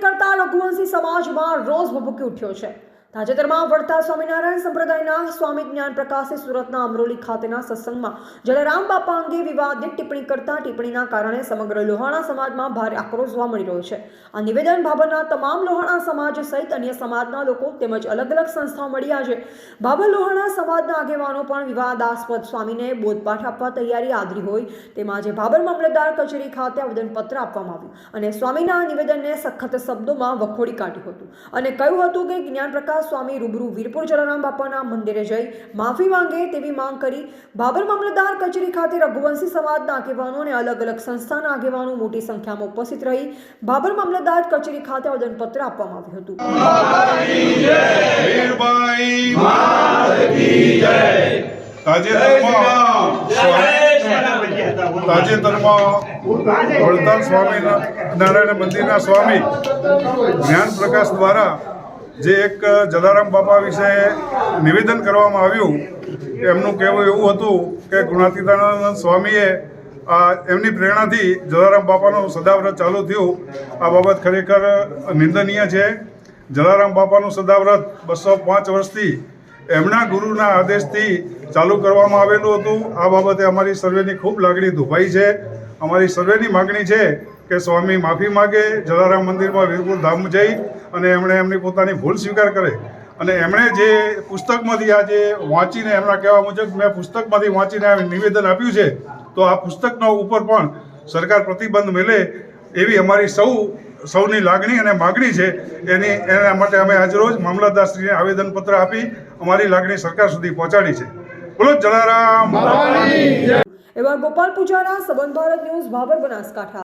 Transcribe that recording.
કરતા રઘુવંશી સમાજમાં રોષ ભભૂકી ઉઠ્યો છે. તાજેતરમાં વડતા સ્વામિનારાયણ સંપ્રદાયના સ્વામી જ્ઞાન પ્રકાશે સુરતના અમરોલી ખાતેના સત્સંગમાં જલારામ બાપા અંગે વિવાદિત ટિપ્પણી કરતા ટિપ્પણીના કારણે સમગ્ર લોહાણા સમાજમાં ભારે આક્રોશ જોવા મળી રહ્યો છે. આ નિવેદન ભાભરના તમામ લોહાણા સમાજ સહિત અન્ય સમાજના લોકો તેમજ અલગ અલગ સંસ્થાઓ મળી આજે. ભાભર લોહાણા સમાજના આગેવાનો પણ વિવાદાસ્પદ સ્વામીને બોધપાઠ આપવા તૈયારી આદરી હોય તેમાં આજે ભાભર મામલતદાર કચેરી ખાતે આવેદનપત્ર આપવામાં આવ્યું અને સ્વામીના નિવેદનને સખત શબ્દોમાં વખોડી કાઢ્યું હતું અને કહ્યું હતું કે જ્ઞાન પ્રકાશ સ્વામી રૂબરૂ વીરપુર જલારામ બાપાના મંદિરે જઈ માફી માંગે તેવી માંગ કરી બાબર મામલતદાર કચેરી ખાતે રઘુવંશી સમાજના આગેવાનો અને અલગ અલગ સંસ્થાના આગેવાનો મોટી સંખ્યામાં ઉપસ્થિત રહી બાબર મામલતદાર કચેરી ખાતે આવેદનપત્ર આપવામાં આવ્યું હતું. તાજેતરમાં તાજેતરમાં વડતાલ સ્વામી નારાયણ મંદિરના સ્વામી જ્ઞાન પ્રકાશ દ્વારા જે એક જલારામ બાપા વિશે નિવેદન કરવામાં આવ્યું એમનું કહેવું એવું હતું કે ગુણાતીતાનંદ સ્વામીએ એમની પ્રેરણાથી જલારામ બાપાનું સદાવ્રત ચાલુ થયું. આ બાબત ખરેખર નિંદનીય છે. જલારામ બાપાનું સદાવ્રત બસો પાંચ વર્ષથી એમના ગુરુના આદેશથી ચાલુ કરવામાં આવેલું હતું. આ બાબતે અમારી સર્વેની ખૂબ લાગણી દુભાઈ છે. અમારી સર્વેની માગણી છે કે સ્વામી માફી માગે. જલારામ મંદિરમાં વીરપુર ધામ જઈ અને એમણે એમની પોતાની ભૂલ સ્વીકાર કરે. અને એમણે જે પુસ્તકમાંથી આ જે વાંચીને એમના કહેવા મુજબ મેં પુસ્તકમાંથી વાંચીને આ નિવેદન આપ્યું છે તો આ પુસ્તકનો ઉપર પણ સરકાર પ્રતિબંધ મેલે એવી અમારી સૌ સૌની લાગણી અને માગણી છે. એની એના માટે અમે આજરોજ મામલતદારશ્રીને આવેદનપત્ર આપી અમારી લાગણી સરકાર સુધી પહોંચાડી છે. બોલો જલારામ. એવા ગોપાલ પૂજારા સબંધ ભારત ન્યૂઝ ભાબર બનાસકાંઠા.